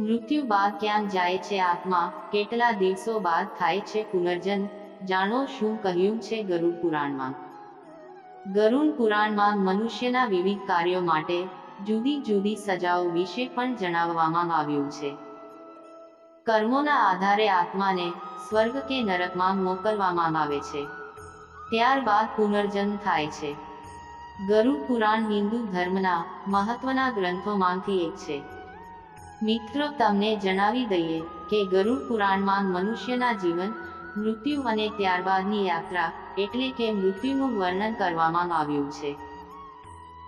મૃત્યુ બાદ ક્યાં જાય છે આત્મા? કેટલા દિવસો બાદ થાય છે પુનર્જન જાણો શું કહ્યું છે ગરુડ પુરાણમાં? ગરુડ પુરાણમાં મનુષ્યના વિવિધ કાર્યો માટે જુદી જુદી સજાઓ વિશે પણ જણાવવામાં આવ્યું છે. કર્મોના આધારે આત્માને સ્વર્ગ કે નરકમાં મોકલવામાં આવે છે. ત્યારબાદ પુનર્જન્મ થાય છે. ગરુડ પુરાણ હિન્દુ ધર્મના મહત્વના ગ્રંથોમાંથી એક છે. મિત્રો તમને જણાવી દઈએ કે ગરુડ પુરાણમાં મનુષ્યના જીવન, મૃત્યુ અને ત્યારબાદની યાત્રા એટલે કે મૃત્યુનું વર્ણન કરવામાં આવ્યું છે.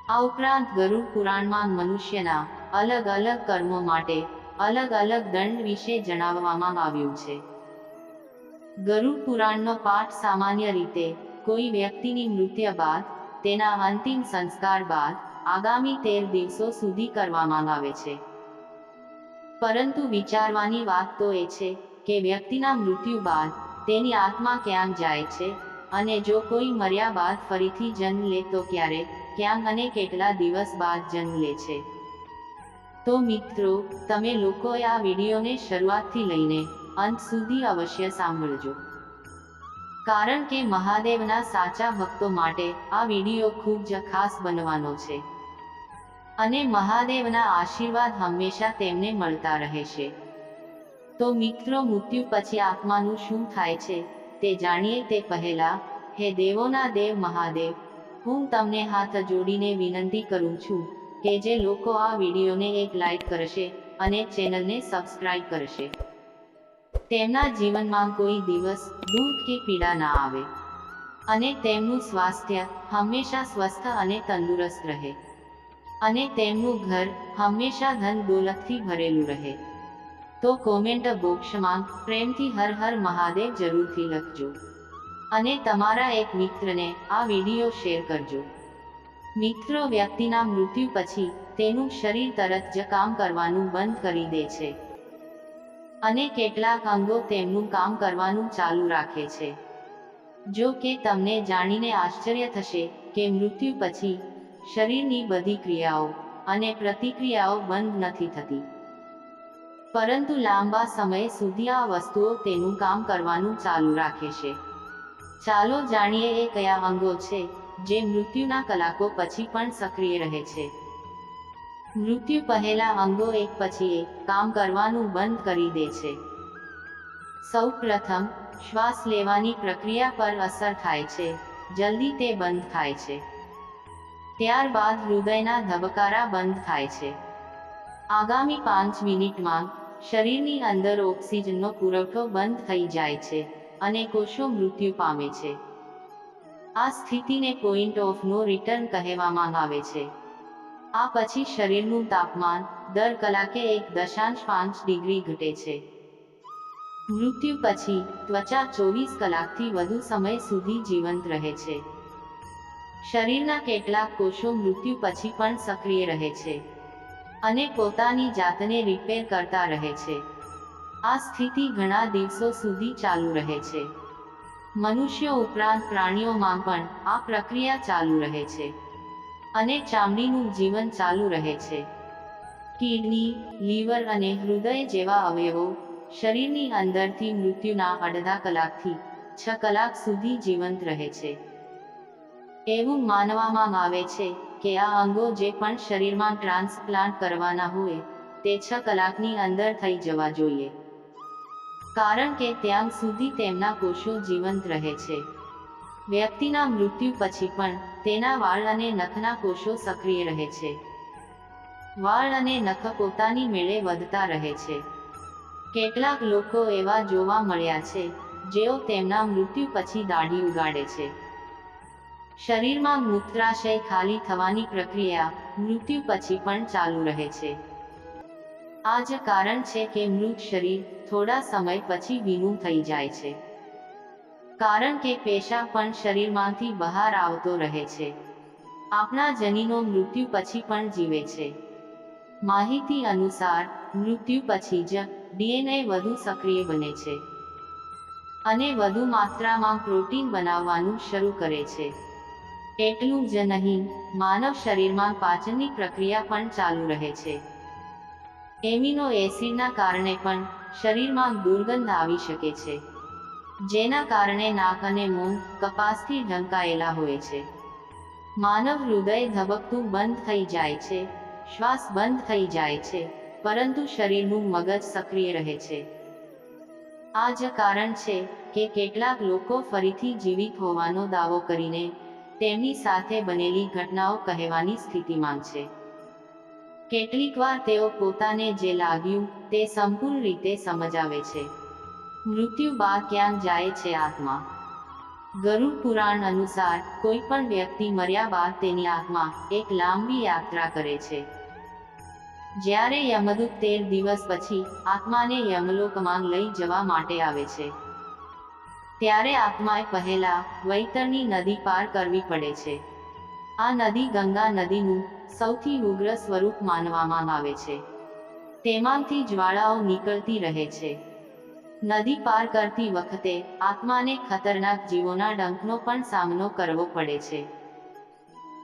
આ ઉપરાંત ગરુડ પુરાણમાં મનુષ્યના અલગ અલગ કર્મો માટે અલગ અલગ દંડ વિશે જણાવવામાં આવ્યું છે. ગરુડ પુરાણનો પાઠ સામાન્ય રીતે કોઈ વ્યક્તિની મૃત્યુ બાદ, તેના અંતિમ સંસ્કાર બાદ, આગામી તેર દિવસો સુધી કરવામાં આવે છે. પરંતુ વિચારવાની વાત તો એ છે કે વ્યક્તિના મૃત્યુ બાદ તેની આત્મા ક્યાં જાય છે અને જો કોઈ મર્યા બાદ ફરીથી જન્મ લે તો ક્યારે ક્યાં અને કેટલા દિવસ બાદ જન્મ લે છે. તો મિત્રો, તમે લોકોએ આ વિડીયોને શરૂઆતથી લઈને અંત સુધી અવશ્ય સાંભળજો. કારણ કે મહાદેવના સાચા ભક્તો માટે આ વીડિયો ખૂબ જ ખાસ બનવાનો છે. અને મહાદેવના આશીર્વાદ હંમેશા તેમને મળતા રહેશે તો મિત્રો, મૃત્યુ પછી આત્માનું શું થાય છે તે જાણીએ તે પહેલા, હે દેવોના દેવ મહાદેવ, હું તમને હાથ જોડીને વિનંતી કરું છું કે જે લોકો આ વિડીયોને એક લાઈક કરશે અને ચેનલને સબસ્ક્રાઇબ કરશે. તેમના જીવનમાં કોઈ દિવસ દુઃખ કે પીડા ના આવે. અને તેમનું સ્વાસ્થ્ય હંમેશા સ્વસ્થ અને તંદુરસ્ત રહે. અને તેમનું ઘર હંમેશા ધન દોલતથી ભરેલું રહે. તો કોમેન્ટ બોક્સમાં પ્રેમથી હર હર મહાદેવ જરૂરથી લખજો. અને તમારા એક મિત્રને આ વીડિયો શેર કરજો. મિત્રો વ્યક્તિના મૃત્યુ પછી તેનું શરીર તરત જ કામ કરવાનું બંધ કરી દે છે. અને કેટલાક અંગો તેમનું કામ કરવાનું ચાલુ રાખે છે. જો કે તમને જાણીને આશ્ચર્ય થશે કે મૃત્યુ પછી શરીરની બધી ક્રિયાઓ અને પ્રતિક્રિયાઓ બંધ નથી થતી. પરંતુ લાંબા સમય સુધી આ વસ્તુઓ તેનું કામ કરવાનું ચાલુ રાખે છે. ચાલો જાણીએ એ કયા અંગો છે જે મૃત્યુના કલાકો પછી પણ સક્રિય રહે છે. મૃત્યુ પહેલા અંગો એક પછી એક કામ કરવાનું બંધ કરી દે છે. સૌ પ્રથમ શ્વાસ લેવાની પ્રક્રિયા પર અસર થાય છે. જલ્દી તે બંધ થાય છે. ત્યારબાદ હૃદયના ધબકારા બંધ થાય છે. આગામી પાંચ મિનિટમાં શરીરની અંદર ઓક્સિજનનો પુરવઠો બંધ થઈ જાય છે અને કોષો મૃત્યુ પામે છે. આ સ્થિતિને પોઈન્ટ ઓફ નો રિટર્ન કહેવામાં આવે છે. આ પછી શરીરનું તાપમાન દર કલાકે એક દશાંશ પાંચ ડિગ્રી ઘટે છે. મૃત્યુ પછી ત્વચા ચોવીસ કલાકથી વધુ સમય સુધી જીવંત રહે છે. શરીરના કેટલાક કોષો મૃત્યુ પછી પણ સક્રિય રહે છે અને પોતાની જાતને રિપેર કરતા રહે છે. આ સ્થિતિ ઘણા દિવસો સુધી ચાલુ રહે છે. મનુષ્યો ઉપરાંત પ્રાણીઓમાં પણ આ પ્રક્રિયા ચાલુ રહે છે અને ચામડીનું જીવન ચાલુ રહે છે. કિડની, લીવર અને હૃદય જેવા અવયવો શરીરની અંદરથી મૃત્યુના અડધા કલાકથી છ કલાક સુધી જીવંત રહે છે. એવું માનવામાં આવે છે કે આ અંગો જે પણ શરીરમાં ટ્રાન્સપ્લાન્ટ કરવાના હોય, તે છ કલાકની અંદર થઈ જવા જોઈએ. કારણ કે ત્યાં સુધી તેમના કોષો જીવંત રહે છે. વ્યક્તિના મૃત્યુ પછી પણ તેના વાળ અને નખના કોષો સક્રિય રહે છે. વાળ અને નખ પોતાની મેળે વધતા રહે છે. કેટલાક લોકો એવા જોવા મળ્યા છે, જેઓ તેમના મૃત્યુ પછી દાઢી ઉગાડે છે. શરીરમાં મૂત્રાશય ખાલી થવાની પ્રક્રિયા મૃત્યુ પછી પણ ચાલુ રહે છે. આ જ કારણ છે કે મૃત શરીર થોડા સમય પછી વીનું થઈ જાય છે. કારણ કે પેશા પણ શરીરમાંથી બહાર આવતો રહે છે. આપણા જનીનો મૃત્યુ પછી પણ જીવે છે. માહિતી અનુસાર, મૃત્યુ પછી જ ડીએનએ વધુ સક્રિય બને છે. અને વધુ માત્રામાં પ્રોટીન બનાવવાનું શરૂ કરે છે. એટલું જ નહીં, માનવ શરીરમાં પાચનની પ્રક્રિયા પણ ચાલુ રહે છે. એમિનો એસિડના કારણે પણ શરીરમાં દુર્ગંધ આવી શકે છે, જેના કારણે નાક અને મોં કપાસથી ઢંકાયેલા હોય છે. માનવ હૃદય ધબકતું બંધ થઈ જાય છે, શ્વાસ બંધ થઈ જાય છે, પરંતુ શરીરનું મગજ સક્રિય રહે છે. આ જ કારણ છે કે કેટલાક લોકો ફરીથી જીવિત હોવાનો દાવો કરીને તેમની સાથે બનેલી ઘટનાઓ કહેવાની સ્થિતિમાં છે. કેટલીકવાર તેઓ પોતાને જે લાગ્યું તે સંપૂર્ણ રીતે સમજાવે છે. મૃત્યુ બાદ ક્યાં જાય છે આત્મા? ગરુડ પુરાણ અનુસાર કોઈ પણ વ્યક્તિ મર્યા બાદ તેની આત્મા એક લાંબી યાત્રા કરે છે. જ્યારે યમદૂત તેર દિવસ પછી આત્માને યમલોકમાં લઈ જવા માટે આવે છે. ત્યારે આત્માએ પહેલા વૈતરણી નદી પાર કરવી પડે છે. આ નદી ગંગા નદીનું સૌથી ઉગ્ર સ્વરૂપ માનવામાં આવે છે. તેમાંથી જ્વાળાઓ નીકળતી રહે છે. નદી પાર કરતી વખતે આત્માને ખતરનાક જીવોના ડંખનો પણ સામનો કરવો પડે છે.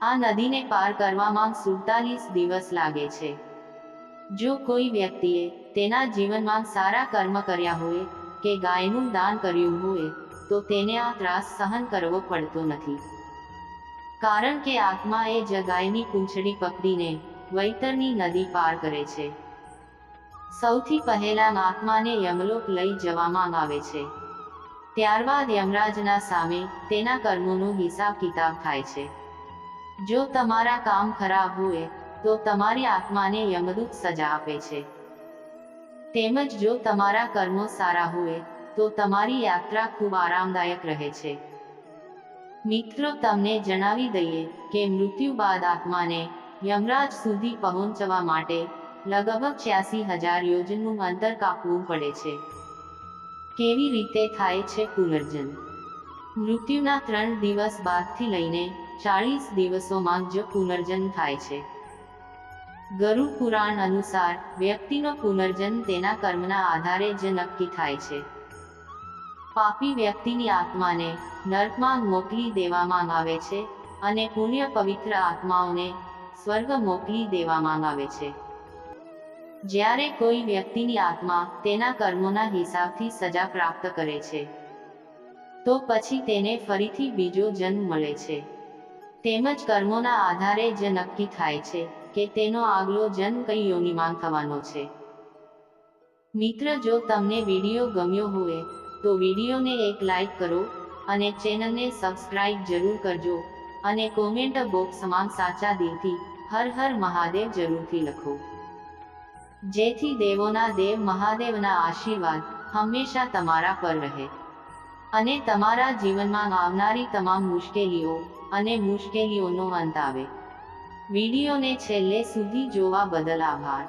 આ નદીને પાર કરવામાં સુડતાલીસ દિવસ લાગે છે. જો કોઈ વ્યક્તિએ તેના જીવનમાં સારા કર્મ કર્યા હોય કે ગાયનું દાન કર્યું હોય તો તેને આ ત્રાસ સહન કરવો પડતો નથી. કારણ કે આત્મા એ જગાયની પૂંછડી પકડીને વૈતરની નદી પાર કરે છે. સૌથી પહેલા આત્માને યમલોક લઈ જવામાં આવે છે. ત્યારબાદ યમરાજના સામે તેના કર્મોનો હિસાબ કિતાબ થાય છે. જો તમારા કામ ખરાબ હોય, તો તમારી આત્માને યમદૂત સજા આપે છે. તેમજ જો તમારા કર્મો સારા હોય તો તમારી યાત્રા ખૂબ આરામદાયક રહે છે. મિત્રો, તમને જણાવી દઈએ કે મૃત્યુ બાદ આત્માને યમરાજ સુધી પહોંચવા માટે લગભગ છ્યાસી હજાર યોજનનું અંતર કાપવું પડે છે. કેવી રીતે થાય છે પુનર્જન? મૃત્યુના ત્રણ દિવસ બાદથી લઈને ચાળીસ દિવસોમાં જ પુનર્જન થાય છે. ગરુડ પુરાણ અનુસાર વ્યક્તિનો પુનર્જન તેના કર્મના આધારે જ નક્કી થાય છે. પાપી વ્યક્તિની આત્માને નર્કમાં મોકલી દેવામાં આવે છે અને પુણ્ય પવિત્ર આત્માઓને સ્વર્ગ મોકલી દેવામાં આવે છે. જ્યારે કોઈ વ્યક્તિની આત્મા તેના કર્મોના હિસાબથી સજા પ્રાપ્ત કરે છે, તો પછી તેને ફરીથી બીજો જન્મ મળે છે. તેમજ કર્મોના આધારે જ નક્કી થાય છે કે તેનો આગલો જન્મ કઈ યોનિમાં થવાનો છે. મિત્ર, જો તમને વીડિયો ગમ્યો હોય તો વિડીયોને એક લાઈક કરો અને ચેનલને સબસ્ક્રાઇબ જરૂર કરજો અને કોમેન્ટ બોક્સમાં સાચા દિલથી હર હર મહાદેવ જરૂરથી લખો. જેથી દેવોના દેવ મહાદેવના આશીર્વાદ હંમેશા તમારા પર રહે. અને તમારા જીવનમાં આવનારી તમામ મુશ્કેલીઓ અને મુશ્કેલીઓનો અંત આવે. વિડીયોને છેલ્લે સુધી જોવા બદલ આભાર.